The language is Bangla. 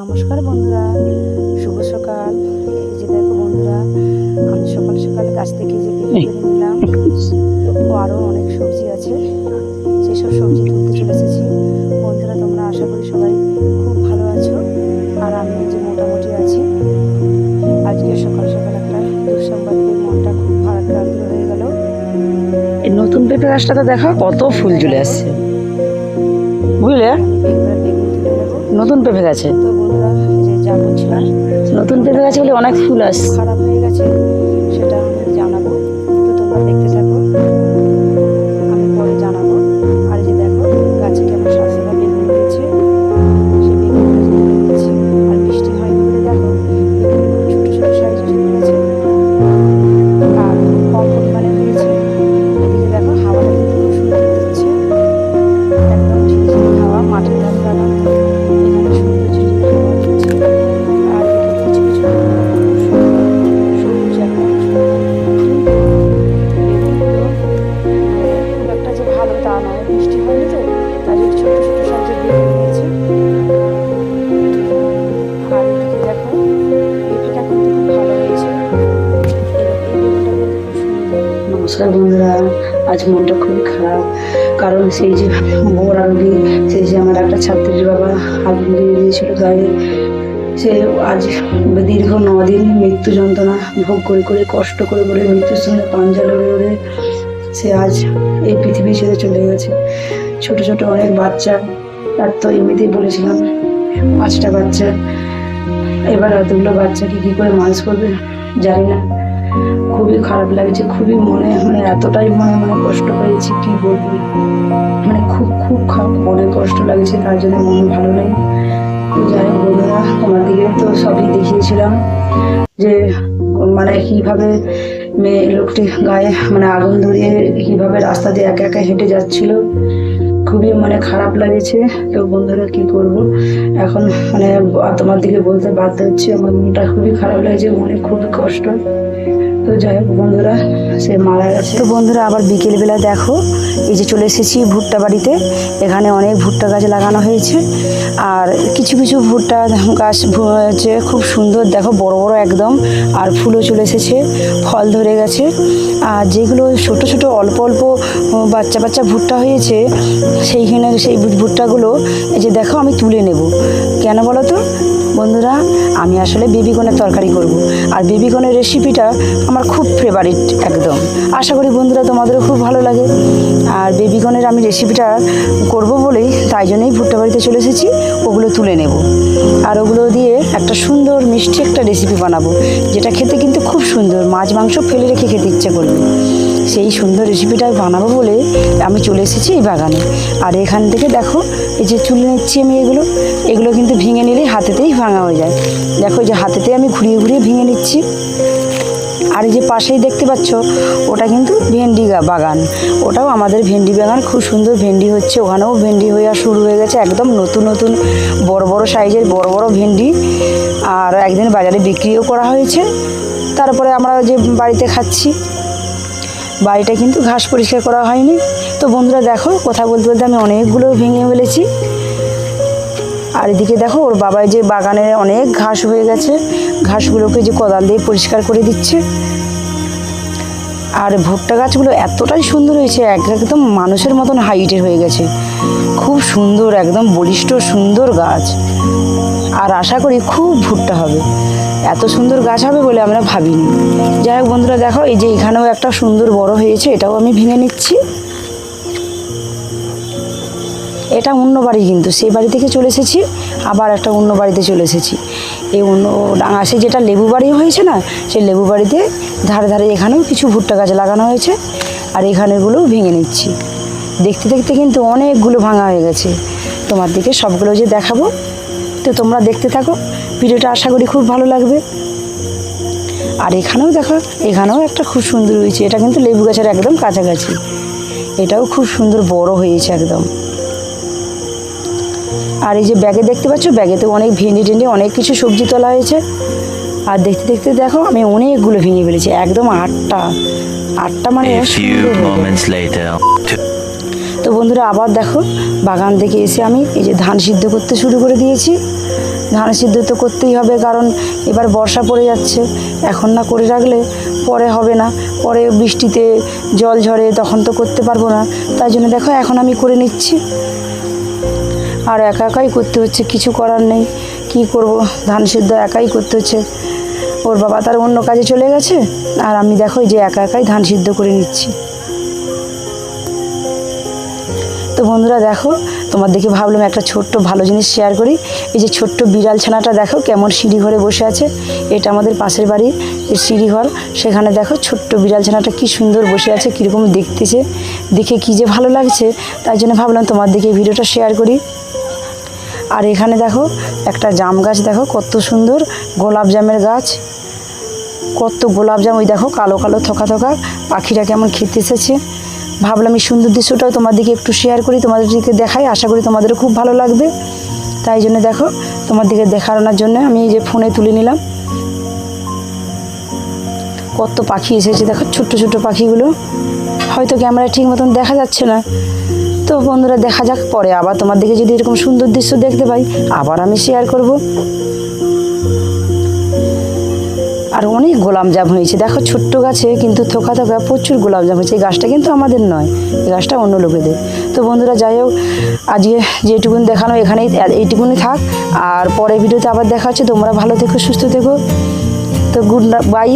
নমস্কার বন্ধুরা শুভ সকাল। এই যে দেখো বন্ধুরা আমি সকাল সকাল গাছ থেকে যে নতুন পেঁপে গাছটাতে দেখো কত ফুল চলে আসছে। বুঝলে? নতুন পেঁপে গাছে। নতুন পেঁপে গাছে বলে অনেক ফুল আসছে। খারাপ হয়ে গেছে। নমস্কার বন্ধুরা, আজ মনটা খুবই খারাপ। কারণ সেই যে বোর আরবি সেই যে আমার একটা ছাত্রীর বাবা আগুন দিয়ে দিয়েছিল গায়ে, সে আজ দীর্ঘ দিন মৃত্যু যন্ত্রণা ভোগ করে করে, কষ্ট করে করে মৃত্যুর সঙ্গে পাঞ্জা লড়ে লড়ে সে আজ এই পৃথিবী ছেড়ে চলে গেছে। ছোট ছোট অনেক বাচ্চা, তার তো এমনিতেই বলেছিলাম, পাঁচটা বাচ্চা। এবার এতগুলো বাচ্চাকে কী করে মানুষ করবে জানি না। খুবই খারাপ লাগছে, খুবই মনে মানে এতটাই মনে মনে কষ্ট পেয়েছি, কি বলব? মানে খুব খুব খারাপ মনে কষ্ট লাগছে, তার জন্য মন ভালো নেই। যাই হোক বন্ধুরা দিকে তো সবই দেখিয়েছিলাম যে মানে কীভাবে মেয়ে লোকটি গায়ে মানে আগুন ধরিয়ে কীভাবে রাস্তা দিয়ে একা একা হেঁটে যাচ্ছিল, খুবই মানে খারাপ লাগেছে। তো বন্ধুরা, কি করব? এখন মানে তোমার দিকে বলতে বাধ্য হচ্ছে, আমার মনটা খুবই খারাপ লাগছে, মনে খুবই কষ্ট। যাই হোক বন্ধুরা, সে মারা গেছে। তো বন্ধুরা, আবার বিকেলবেলা দেখো, এই যে চলে এসেছি ভুট্টা বাড়িতে। এখানে অনেক ভুট্টা গাছ লাগানো হয়েছে। আর কিছু কিছু ভুট্টা গাছ হচ্ছে খুব সুন্দর। দেখো, বড় বড় একদম, আর ফুলও চলে এসেছে, ফল ধরে গেছে। আর যেগুলো ছোট ছোট, অল্প অল্প বাচ্চা বাচ্চা ভুট্টা হয়েছে, সেইখানে সেই ভুট- ভুট্টাগুলো, এই যে দেখো, আমি তুলে নেব। কেন বলো তো? বন্ধুরা, আমি আসলে বেবিকনের তরকারি করব। আর বেবিকনের রেসিপিটা আমার খুব ফেভারিট একদম। আশা করি বন্ধুরা তোমাদেরও খুব ভালো লাগে। আর বেবিকনের আমি রেসিপিটা করব বলেই তাই জন্যই ভুট্টা বাড়িতে চলে এসেছি। ওগুলো তুলে নেব। আর ওগুলো দিয়ে একটা সুন্দর মিষ্টি একটা রেসিপি বানাবো, যেটা খেতে কিন্তু খুব সুন্দর। মাছ, মাংস ফেলে রেখে খেতে ইচ্ছে করবে। সেই সুন্দর রেসিপিটা বানাবো বলে আমি চলে এসেছি এই বাগানে। আর এখান থেকে দেখো, এই যে চুলে নিচ্ছি আমি এগুলো। এগুলো কিন্তু ভেঙে নিলেই হাতেতেই ভাঙা হয়ে যায়। দেখো যে হাতেতে আমি ঘুরিয়ে ঘুরিয়ে ভেঙে নিচ্ছি। আর এই যে পাশেই দেখতে পাচ্ছ, ওটা কিন্তু ভেন্ডি বাগান। ওটাও আমাদের ভেন্ডি বাগান, খুব সুন্দর ভেন্ডি হচ্ছে। ওখানেও ভেন্ডি হয়ে শুরু হয়ে গেছে, একদম নতুন নতুন, বড় বড় সাইজের, বড় বড় ভেন্ডি। আর একদিন বাজারে বিক্রিও করা হয়েছে। তারপরে আমরা যে বাড়িতে খাচ্ছি, বাড়িটা কিন্তু ঘাস পরিষ্কার করা হয়নি। তো বন্ধুরা দেখো, কথা বলতে বলতে আমি অনেকগুলো ভেঙে ফেলেছি। আর এদিকে দেখো, ওর বাবাই যে বাগানে অনেক ঘাস হয়ে গেছে, ঘাসগুলোকে যে কোদাল দিয়ে পরিষ্কার করে দিচ্ছে। আর ভুট্টা গাছগুলো এতটাই সুন্দর হয়েছে, এক একদম মানুষের মতন হাইটের হয়ে গেছে। খুব সুন্দর, একদম বলিষ্ঠ, সুন্দর গাছ। আর আশা করি খুব ভুট্টা হবে। এত সুন্দর গাছ হবে বলে আমরা ভাবিনি। যাই হোক বন্ধুরা, দেখো, এই যে এখানেও একটা সুন্দর বড় হয়েছে, এটাও আমি ভেঙে নিচ্ছি। এটা অন্য বাড়ি কিন্তু, সেই বাড়ি থেকে চলে এসেছি, আবার একটা অন্য বাড়িতে চলে এসেছি। এই অন্য ডাঙাসে যেটা লেবু বাড়ি হয়েছে না, সেই লেবু বাড়িতে ধারে ধারে এখানেও কিছু ভুট্টা গাছ লাগানো হয়েছে, আর এখানেরগুলোও ভেঙে নিচ্ছি। দেখতে দেখতে কিন্তু অনেকগুলো ভাঙা হয়ে গেছে। তোমার দিকে সবগুলো যে দেখাবো, তো তোমরা দেখতে থাকো। ভিডিওটা আশা করি খুব ভালো লাগবে। আর এখানেও দেখো, এখানেও একটা খুব সুন্দর হয়েছে। এটা কিন্তু লেবু গাছের একদম কাছাকাছি। এটাও খুব সুন্দর বড় হয়েছে একদম। আর এই যে ব্যাগে দেখতে পাচ্ছ ব্যাগেতে অনেক ভেন্ডি টেন্ডি অনেক কিছু সবজি তোলা হয়েছে। আর দেখতে দেখতে দেখো আমি অনেকগুলো ভেঙে ফেলেছি একদম আটটা। আটটা মানে. তো বন্ধুরা আবার দেখো বাগান থেকে এসে আমি এই যে ধান সিদ্ধ করতে শুরু করে দিয়েছি। ধান সিদ্ধ তো করতেই হবে কারণ এবার বর্ষা পড়ে যাচ্ছে। এখন না করে রাখলে পরে হবে না। পরে বৃষ্টিতে জল ঝরে তখন তো করতে পারব না। তাই জন্য দেখো এখন আমি করে নিচ্ছি। আর একা একাই করতে হচ্ছে, কিছু করার নেই। কি করব? ধান সিদ্ধ একাই করতে হচ্ছে। ওর বাবা তার অন্য কাজে চলে গেছে, আর আমি দেখো যে একা একাই ধান সিদ্ধ করে নিচ্ছি। তো বন্ধুরা দেখো, তোমার দেখে ভাবলাম একটা ছোট্ট ভালো জিনিস শেয়ার করি। এই যে ছোট্ট বিড়াল ছানাটা দেখো কেমন সিঁড়ি ঘরে বসে আছে। এটা আমাদের পাশের বাড়ির সিঁড়ি ঘর, সেখানে দেখো ছোট্ট বিড়াল ছানাটা কী সুন্দর বসে আছে, কীরকম দেখতেছে। দেখে কি যে ভালো লাগছে, তাই জন্য ভাবলাম তোমার এই ভিডিওটা শেয়ার করি। আর এখানে দেখো একটা জাম গাছ, দেখো কত সুন্দর গোলাপ জামের গাছ। কত গোলাপ জাম, ওই দেখো কালো কালো থোকা থোকা পাখিরা কেমন খেতে এসেছে। ভাবলাম এই সুন্দর দৃশ্যটাও তোমাদেরকে একটু শেয়ার করি, তোমাদেরকে দেখাই, আশা করি তোমাদেরও খুব ভালো লাগবে। তাই জন্য দেখো তোমাদেরকে দেখানোর জন্য আমি এই যে ফোনে তুলে নিলাম। কত পাখি এসেছে, দেখো ছোট্ট ছোট্ট পাখিগুলো। হয়তো ক্যামেরায় ঠিক মতন দেখা যাচ্ছে না। তো বন্ধুরা, দেখা যাক, পরে আবার তোমার দিকে যদি এরকম সুন্দর দৃশ্য দেখতে পাই, আবার আমি শেয়ার করব। আর অনেক গোলাপ জাম হয়েছে। দেখো, ছোট্ট গাছে কিন্তু থোকা থোকা প্রচুর গোলাপ জাম হয়েছে। এই গাছটা কিন্তু আমাদের নয়, এই গাছটা অন্য লোকেদের। তো বন্ধুরা, যাই হোক, আজকে যেটুকুন দেখানো এখানেই এইটুকুনি থাক। আর পরে ভিডিওতে আবার দেখা হচ্ছে। তোমরা ভালো থেকো, সুস্থ থেকো। তো গুড বাই